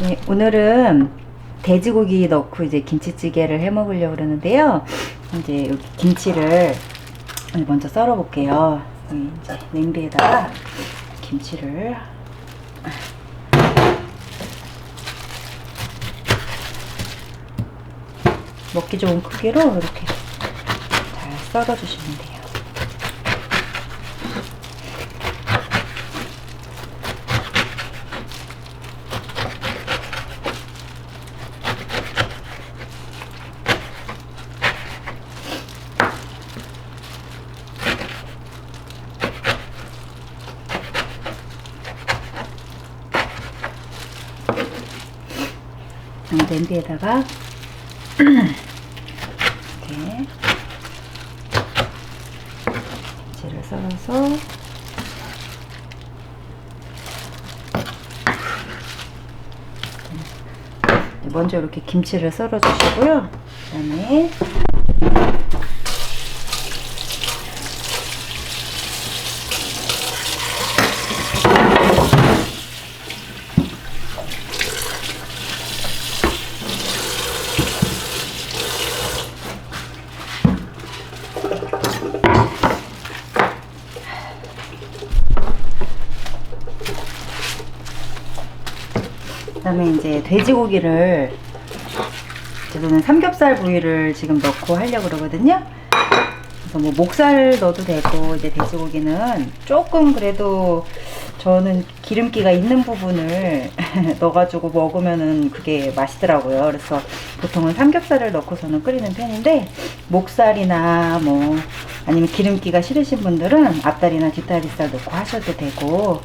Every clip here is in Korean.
네, 오늘은 돼지고기 넣고 이제 김치찌개를 해 먹으려고 그러는데요. 이제 여기 김치를 먼저 썰어 볼게요. 이제 냄비에다가 김치를 먹기 좋은 크기로 이렇게 잘 썰어 주시면 돼요. 이 냄비에다가 이렇게 김치를 썰어서 먼저 이렇게 김치를 썰어 주시고요. 그 다음에 그다음에 이제 돼지고기를 저는 삼겹살 부위를 지금 넣고 하려고 그러거든요. 그래서 뭐 목살 넣어도 되고 이제 돼지고기는 조금 그래도 저는 기름기가 있는 부분을 넣어가지고 먹으면은 그게 맛있더라고요. 그래서 보통은 삼겹살을 넣고서는 끓이는 편인데 목살이나 뭐 아니면 기름기가 싫으신 분들은 앞다리나 뒷다리살 넣고 하셔도 되고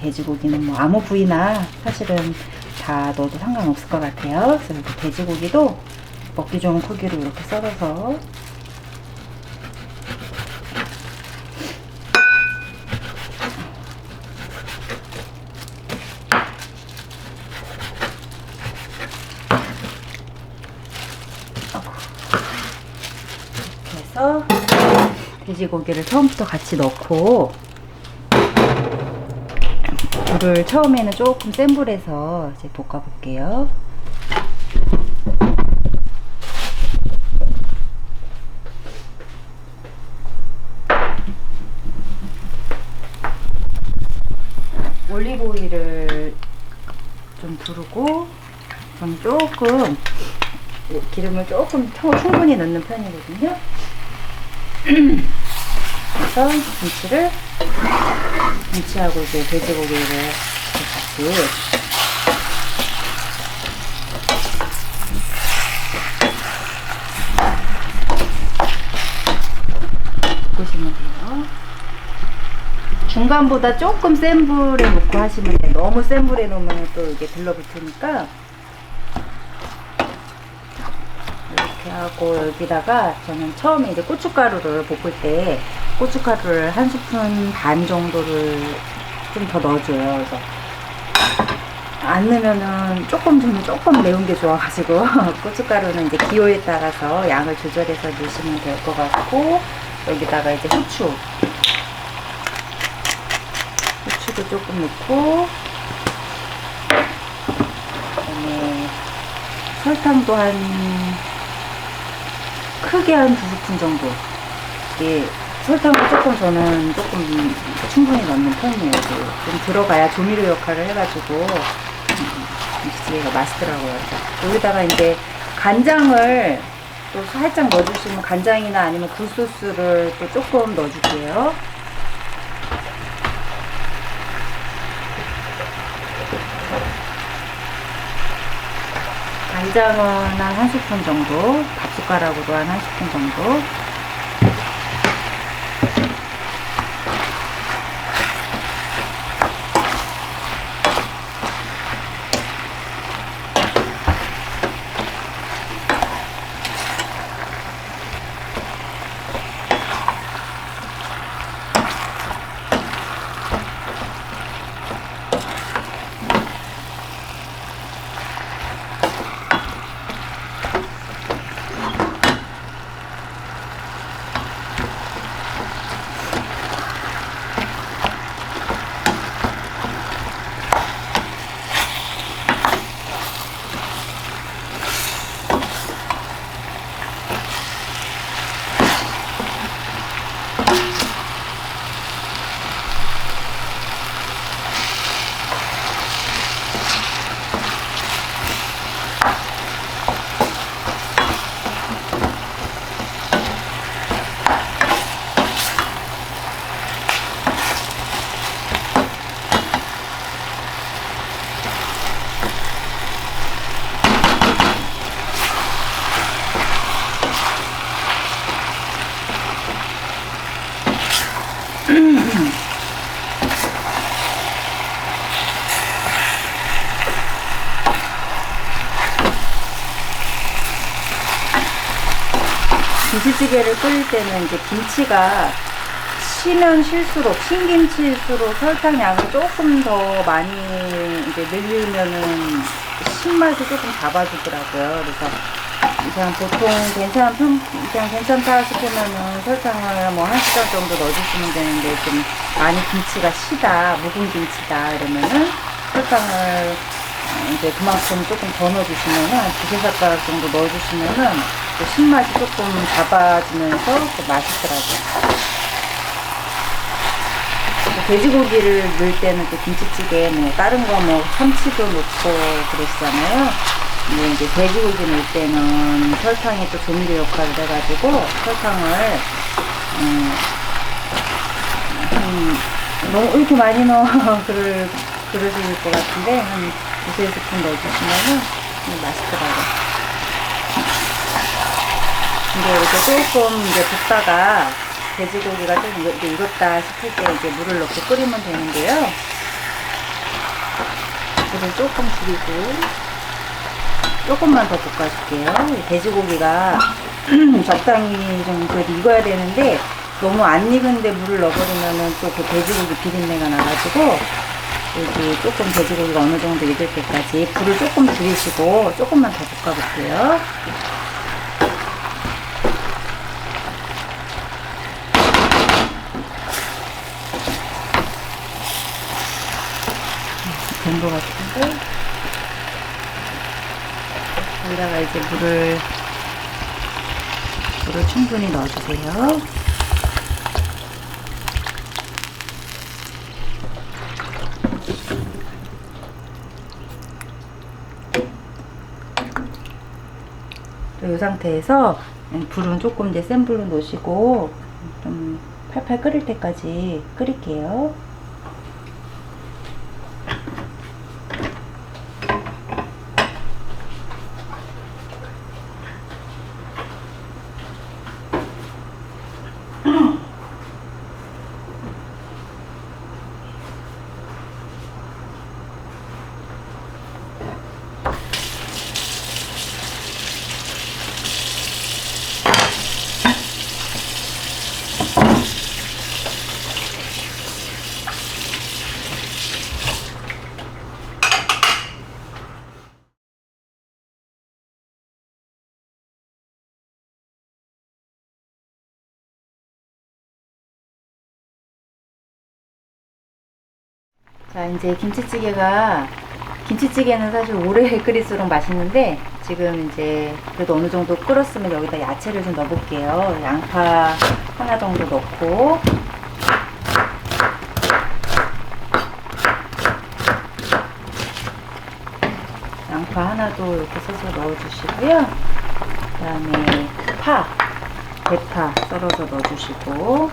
돼지고기는 뭐 아무 부위나 사실은 다 넣어도 상관없을 것 같아요. 그래서 이렇게 돼지고기도 먹기 좋은 크기로 이렇게 썰어서 돼지고기를 처음부터 같이 넣고 불을 처음에는 조금 센 불에서 이제 볶아 볼게요. 올리브 오일을 좀 두르고 저는 조금 기름을 조금 더 충분히 넣는 편이거든요. 그래서 김치를 김치하고 이제 돼지고기를 같이 볶으시면 돼요. 중간보다 조금 센 불에 놓고 하시면 돼요. 너무 센 불에 놓으면 또 이게 들러붙으니까 이렇게 하고 여기다가 저는 처음에 이제 고춧가루를 볶을 때 고춧가루를 한 스푼 반 정도를 좀 더 넣어줘요. 그래서 안 넣으면은 조금 좀 조금 매운 게 좋아가지고 고춧가루는 이제 기호에 따라서 양을 조절해서 넣으시면 될 것 같고 여기다가 이제 후추 후추도 조금 넣고 그다음에 설탕도 한 크게 한 두 스푼 정도 이게 설탕을 조금 저는 조금 충분히 넣는 편이에요. 좀 들어가야 조미료 역할을 해가지고 음, 김치찌개가 맛있더라고요. 여기다가 이제 간장을 또 살짝 넣어주시면 간장이나 아니면 굴소스를 또 조금 넣어줄게요. 간장은 한 한 스푼 정도, 밥 숟가락으로 한 한 스푼 정도. 김치찌개를 끓일 때는 이제 김치가 쉬면 쉴수록 신김치일수록 설탕 양을 조금 더 많이 이제 늘리면은 신맛을 조금 잡아주더라고요. 그래서 그냥 보통 괜찮 편 그냥 괜찮다 싶으면은 설탕을 뭐한 숟갈 정도 넣어주시면 되는데 좀 많이 김치가 시다 묵은 김치다 이러면은 설탕을 어, 이제 그만큼 조금 더 넣어주시면은 한 두세 숟가락 정도 넣어주시면은 또 신맛이 조금 잡아지면서 또 맛있더라고요. 돼지고기를 넣을 때는 또 김치찌개에 뭐 다른 거 뭐 참치도 넣고 그러시잖아요. 근데 이제 돼지고기 넣을 때는 설탕이 또 조미료 역할을 해가지고 설탕을 음, 한 너무 이렇게 많이 넣어 그럴 그러실 것 같은데 한 두세 스푼 넣어주시면은 음, 맛있더라고요. 근데 이렇게 조금 이제 볶다가 돼지고기가 좀 익- 이제 익었다 싶을 때 이제 물을 넣고 끓이면 되는데요. 불을 조금 줄이고 조금만 더 볶아줄게요. 이 돼지고기가 적당히 좀 익어야 되는데 너무 안 익은데 물을 넣어버리면은 또 그 돼지고기 비린내가 나가지고 여기 조금 돼지고기가 어느 정도 익을 때까지 불을 조금 줄이시고 조금만 더 볶아볼게요. 된것 같은데 여기다가 이제 물을 물을 충분히 넣어주세요. 이 상태에서 불은 조금 이제 센 불로 놓으시고 좀 팔팔 끓일 때까지 끓일게요. 자, 이제 김치찌개가 김치찌개는 사실 오래 끓일수록 맛있는데 지금 이제 그래도 어느 정도 끓었으면 여기다 야채를 좀 넣어볼게요. 양파 하나 정도 넣고 양파 하나도 이렇게 써서 넣어주시고요. 그 다음에 파, 대파 썰어서 넣어주시고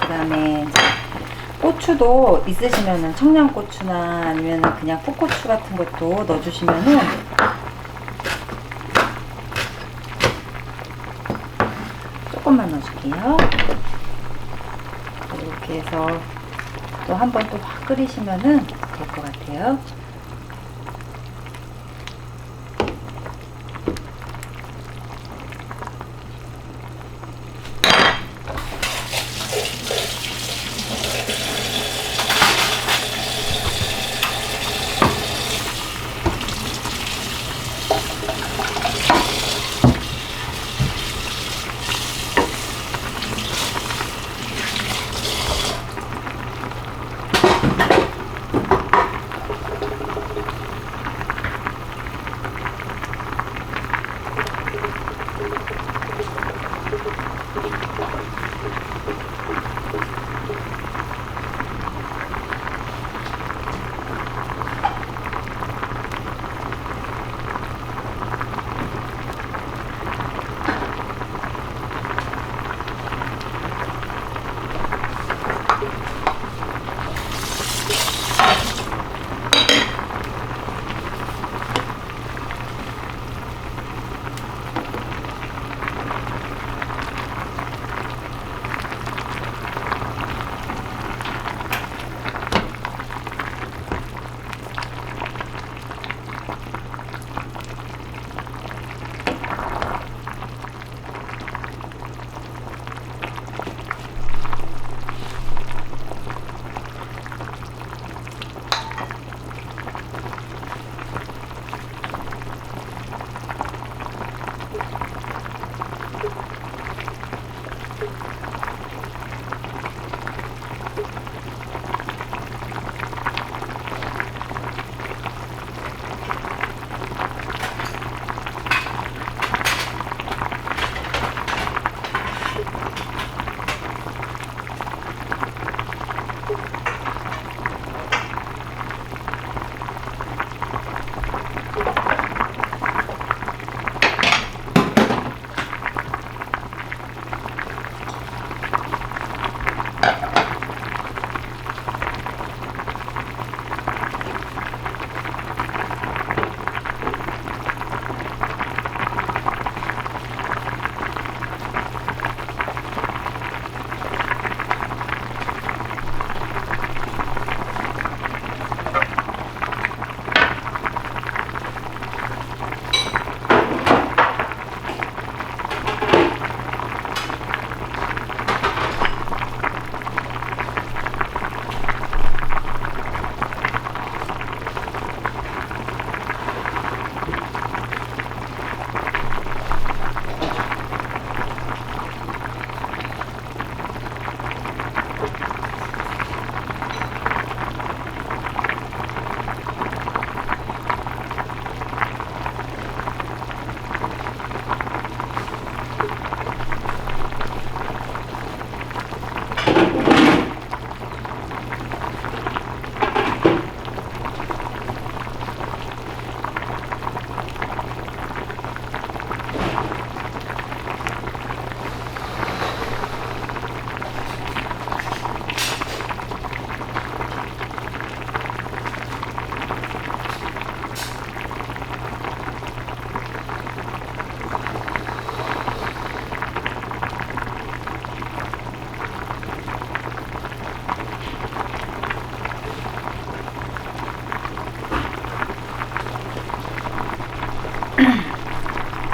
그 다음에 고추도 있으시면은 청양고추나 아니면 그냥 풋고추 같은 것도 넣어주시면은 조금만 넣어줄게요. 이렇게 해서 또 한 번 또 확 끓이시면은 될 것 같아요.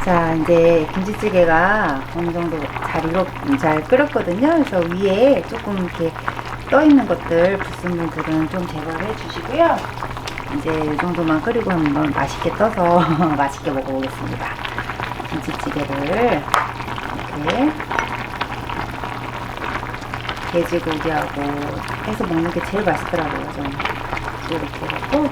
자, 이제 김치찌개가 어느 정도 잘 익었, 잘 끓었거든요. 그래서 위에 조금 이렇게 떠 있는 것들, 불순물들은 좀 제거를 해주시고요. 이제 이 정도만 끓이고 한번 맛있게 떠서 맛있게 먹어보겠습니다. 김치찌개를 이렇게 돼지고기하고 해서 먹는 게 제일 맛있더라고요. 좀 이렇게 해갖고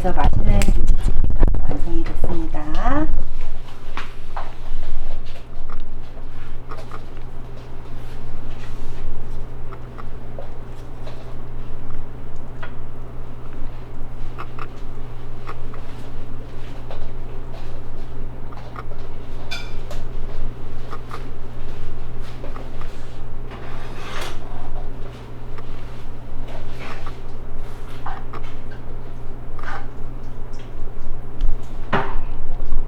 자이